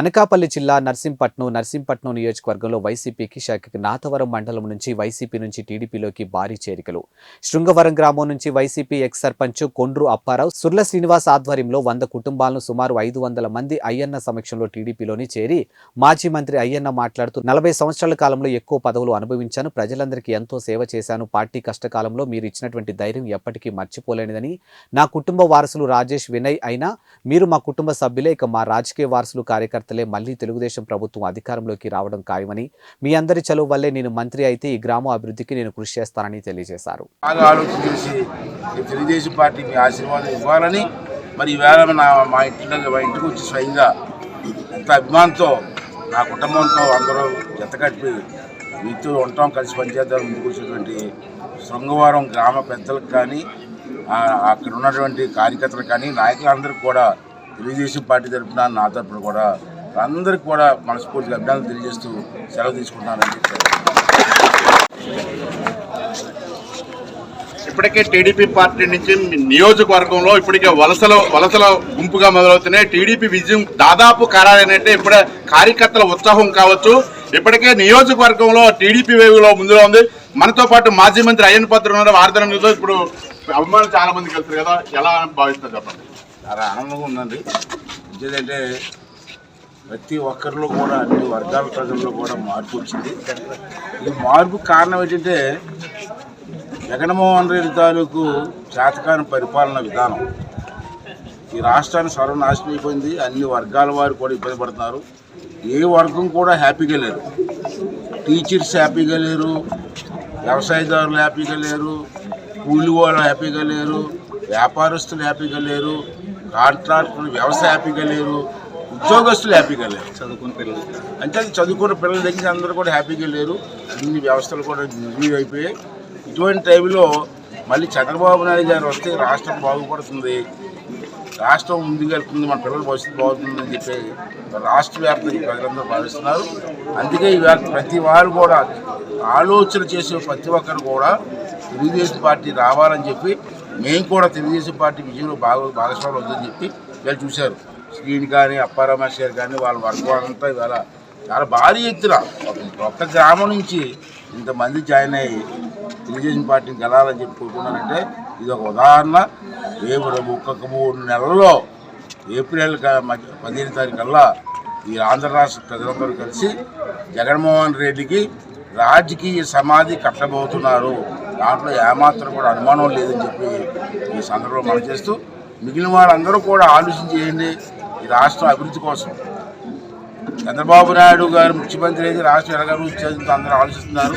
అనకాపల్లి జిల్లా నర్సింపట్నం నర్సింపట్నం నియోజకవర్గంలో వైసీపీకి శాఖకి నాతవరం మండలం నుంచి వైసీపీ నుంచి టీడీపీలోకి భారీ చేరికలు. శృంగవరం గ్రామం నుంచి వైసీపీ ఎక్స్ సర్పంచ్ కొండ్రు అప్పారావు సుర్ల శ్రీనివాస్ ఆధ్వర్యంలో వంద కుటుంబాలను సుమారు ఐదు వందల మంది అయ్యన్న సమక్షంలో టీడీపీలోని చేరి మాజీ మంత్రి అయ్యన్న మాట్లాడుతూ నలభై సంవత్సరాల కాలంలో ఎక్కువ పదవులు అనుభవించాను ప్రజలందరికీ ఎంతో సేవ చేశాను పార్టీ కష్టకాలంలో మీరు ఇచ్చినటువంటి ధైర్యం ఎప్పటికీ మర్చిపోలేనిదని. నా కుటుంబ వారసులు రాజేష్ వినయ్ అయినా మీరు మా కుటుంబ సభ్యులే ఇక మా రాజకీయ వారసులు కార్యకర్తలే మళ్ళీ తెలుగుదేశం ప్రభుత్వం అధికారంలోకి రావడం ఖాయమని మీ అందరి చలువు వల్లే నేను మంత్రి అయితే ఈ గ్రామ అభివృద్ధికి నేను కృషి చేస్తానని తెలియజేశారు. బాగా తెలుగుదేశం పార్టీ మీ ఆశీర్వాదం ఇవ్వాలని మరి ఈవేళ నా మా ఇంటిలో మా ఇంటికి వచ్చి స్వయంగా ఎంత అభిమానంతో నా కుటుంబంతో అందరూ జతకట్టి మీతో ఉంటాం కలిసి పనిచేద్దాం ముందుకు వచ్చినటువంటి శృంగవరం గ్రామ పెద్దలకు కానీ అక్కడ ఉన్నటువంటి కార్యకర్తలకు కానీ నాయకులందరికీ కూడా తెలుగుదేశం పార్టీ తరఫున నా తరఫున కూడా అందరికీ కూడా మనస్ఫూర్తిగా అభినందనలు తెలియజేస్తూ సెలవు తీసుకుంటున్నానని చెప్పారు. ఇప్పటికే టీడీపీ పార్టీ నుంచి నియోజకవర్గంలో ఇప్పటికే వలసల వలసల గుంపుగా మొదలవుతున్నాయి. టీడీపీ విజయం దాదాపు ఖరారైనట్టే. ఇప్పుడే కార్యకర్తల ఉత్సాహం కావచ్చు. ఇప్పటికే నియోజకవర్గంలో టీడీపీ వేవులో ముందులో ఉంది. మనతో పాటు మాజీ మంత్రి అయ్యన్ పత్ర ఉన్నారు. వార్తనంలో ఇప్పుడు అభిమానులు చాలా మంది కలిసారు కదా. ఎలా భావిస్తారు చెప్పండి? చాలా ఆనందంగా ఉందండి. ఎందుకంటే ప్రతి ఒక్కరిలో కూడా అన్ని వర్గాల ప్రజల్లో కూడా మార్పు వచ్చింది. ఈ మార్పు కారణం ఏంటంటే జగన్మోహన్ రెడ్డి తాలూకు చేతకాని పరిపాలన విధానం. ఈ రాష్ట్రాన్ని సర్వనాశనం అయిపోయింది. అన్ని వర్గాల వారు కూడా ఇబ్బంది పడుతున్నారు. ఏ వర్గం కూడా హ్యాపీగా లేరు టీచర్స్ హ్యాపీగా లేరు. వ్యవసాయదారులు హ్యాపీగా లేరు. కూలి వాళ్ళు హ్యాపీగా లేరు. వ్యాపారస్తులు హ్యాపీగా లేరు. కాంట్రాక్టర్లు వ్యవసాయ హ్యాపీగా లేరు. ఉద్యోగస్తులు హ్యాపీగా లేరు. చదువుకున్న పిల్లలు. అంటే చదువుకున్న పిల్లల దగ్గర అందరూ కూడా హ్యాపీగా లేరు. అన్ని వ్యవస్థలు కూడా నిర్వీర్యం అయిపోయాయి. ఇటువంటి టైంలో మళ్ళీ చంద్రబాబు నాయుడు గారు వస్తే రాష్ట్రం బాగుపడుతుంది. రాష్ట్రం ముందుకెళ్తుంది మన పిల్లల భవిష్యత్తు బాగుంటుందని చెప్పి రాష్ట్ర వ్యాప్తంగా ప్రజలందరూ భావిస్తున్నారు. అందుకే ఇవాళ ప్రతి వారు కూడా ఆలోచన చేసే ప్రతి ఒక్కరు కూడా తెలుగుదేశం పార్టీ రావాలని చెప్పి మేము కూడా తెలుగుదేశం పార్టీ విజయంలో భాగ భాగస్వాములు వద్దని చెప్పి వీళ్ళు చూశారు. శ్రీని కానీ అప్పారమేష్ కానీ వాళ్ళ వర్గం అంతా ఇవాళ చాలా భారీ ఎత్తున కొత్త ఒక్క గ్రామం నుంచి ఇంతమంది జాయిన్ అయ్యి తెలుగుదేశం పార్టీని గెలాలని చెప్పి కోరుకున్నారంటే ఇది ఒక ఉదాహరణ. రేపు రేపు ఒక్కొక్క మూడు నెలల్లో ఏప్రిల్ మధ్య పదిహేను తారీఖు కల్లా ఈ ఆంధ్ర రాష్ట్ర ప్రజలందరూ కలిసి జగన్మోహన్ రెడ్డికి రాజకీయ సమాధి కట్టబోతున్నారు. దాంట్లో ఏమాత్రం కూడా అనుమానం లేదని చెప్పి ఈ సందర్భంలో మనం చేస్తూ మిగిలిన వాళ్ళందరూ కూడా ఆలోచించేయండి ఈ రాష్ట్రం అభివృద్ధి కోసం. చంద్రబాబు నాయుడు గారు ముఖ్యమంత్రి అయితే రాష్ట్రం ఎలాగ అభివృద్ధి చేస్తుందో అందరూ ఆలోచిస్తున్నారు.